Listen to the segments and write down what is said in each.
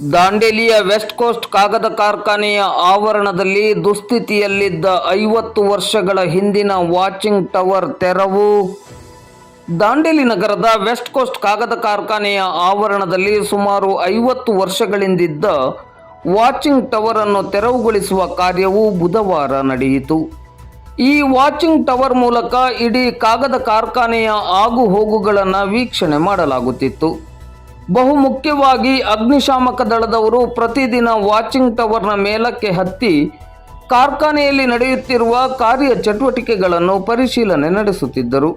ದಾಂಡೇಲಿಯ West coast ಕಾಗದ ಕಾರ್ಖಾನೆಯ ಆವರಣದಲ್ಲಿ ದುಸ್ಥಿತಿಯಲ್ಲಿದ್ದ ಐವತ್ತು ವರ್ಷಗಳ ಹಿಂದಿನ ವಾಚಿಂಗ್ ಟವರ್ ತೆರವು. ದಾಂಡೇಲಿ ನಗರದ ವೆಸ್ಟ್ ಕೋಸ್ಟ್ ಕಾಗದ ಕಾರ್ಖಾನೆಯ ಆವರಣದಲ್ಲಿ ಸುಮಾರು ಐವತ್ತು ವರ್ಷಗಳಿಂದಿದ್ದ ವಾಚಿಂಗ್ ಟವರ್ ಅನ್ನು ತೆರವುಗೊಳಿಸುವ ಕಾರ್ಯವು ಬುಧವಾರ ನಡೆಯಿತು. ಈ ವಾಚಿಂಗ್ ಟವರ್ ಮೂಲಕ ಇಡೀ ಕಾಗದ ಕಾರ್ಖಾನೆಯ ಆಗು ಹೋಗುಗಳನ್ನು ವೀಕ್ಷಣೆ ಮಾಡಲಾಗುತ್ತಿತ್ತು. ಬಹುಮುಖ್ಯವಾಗಿ ಅಗ್ನಿಶಾಮಕ ದಳದವರು ಪ್ರತಿದಿನ ವಾಚಿಂಗ್ ಟವರ್ನ ಮೇಲಕ್ಕೆ ಹತ್ತಿ ಕಾರ್ಖಾನೆಯಲ್ಲಿ ನಡೆಯುತ್ತಿರುವ ಕಾರ್ಯ ಚಟುವಟಿಕೆಗಳನ್ನು ಪರಿಶೀಲನೆ ನಡೆಸುತ್ತಿದ್ದರು.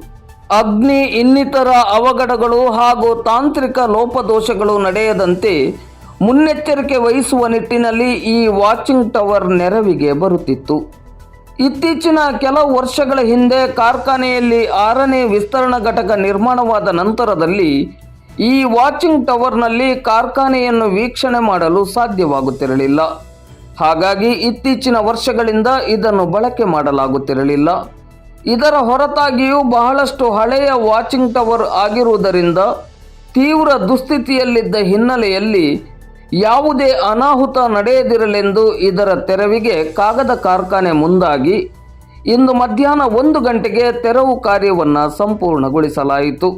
ಅಗ್ನಿ, ಇನ್ನಿತರ ಅವಘಡಗಳು ಹಾಗೂ ತಾಂತ್ರಿಕ ಲೋಪದೋಷಗಳು ನಡೆಯದಂತೆ ಮುನ್ನೆಚ್ಚರಿಕೆ ವಹಿಸುವ ನಿಟ್ಟಿನಲ್ಲಿ ಈ ವಾಚಿಂಗ್ ಟವರ್ ನೆರವಿಗೆ ಬರುತ್ತಿತ್ತು. ಇತ್ತೀಚಿನ ಕೆಲವು ವರ್ಷಗಳ ಹಿಂದೆ ಕಾರ್ಖಾನೆಯಲ್ಲಿ ಆರನೇ ವಿಸ್ತರಣಾ ಘಟಕ ನಿರ್ಮಾಣವಾದ ನಂತರದಲ್ಲಿ ಈ ವಾಚಿಂಗ್ ಟವರ್ನಲ್ಲಿ ಕಾರ್ಖಾನೆಯನ್ನು ವೀಕ್ಷಣೆ ಮಾಡಲು ಸಾಧ್ಯವಾಗುತ್ತಿರಲಿಲ್ಲ. ಹಾಗಾಗಿ ಇತ್ತೀಚಿನ ವರ್ಷಗಳಿಂದ ಇದನ್ನು ಬಳಕೆ ಮಾಡಲಾಗುತ್ತಿರಲಿಲ್ಲ. ಇದರ ಹೊರತಾಗಿಯೂ ಬಹಳಷ್ಟು ಹಳೆಯ ವಾಚಿಂಗ್ ಟವರ್ ಆಗಿರುವುದರಿಂದ ತೀವ್ರ ದುಸ್ಥಿತಿಯಲ್ಲಿದ್ದ ಹಿನ್ನೆಲೆಯಲ್ಲಿ ಯಾವುದೇ ಅನಾಹುತ ನಡೆಯದಿರಲೆಂದು ಇದರ ತೆರವಿಗೆ ಕಾಗದ ಕಾರ್ಖಾನೆ ಮುಂದಾಗಿ ಇಂದು ಮಧ್ಯಾಹ್ನ ಒಂದು ಗಂಟೆಗೆ ತೆರವು ಕಾರ್ಯವನ್ನು ಸಂಪೂರ್ಣಗೊಳಿಸಲಾಯಿತು.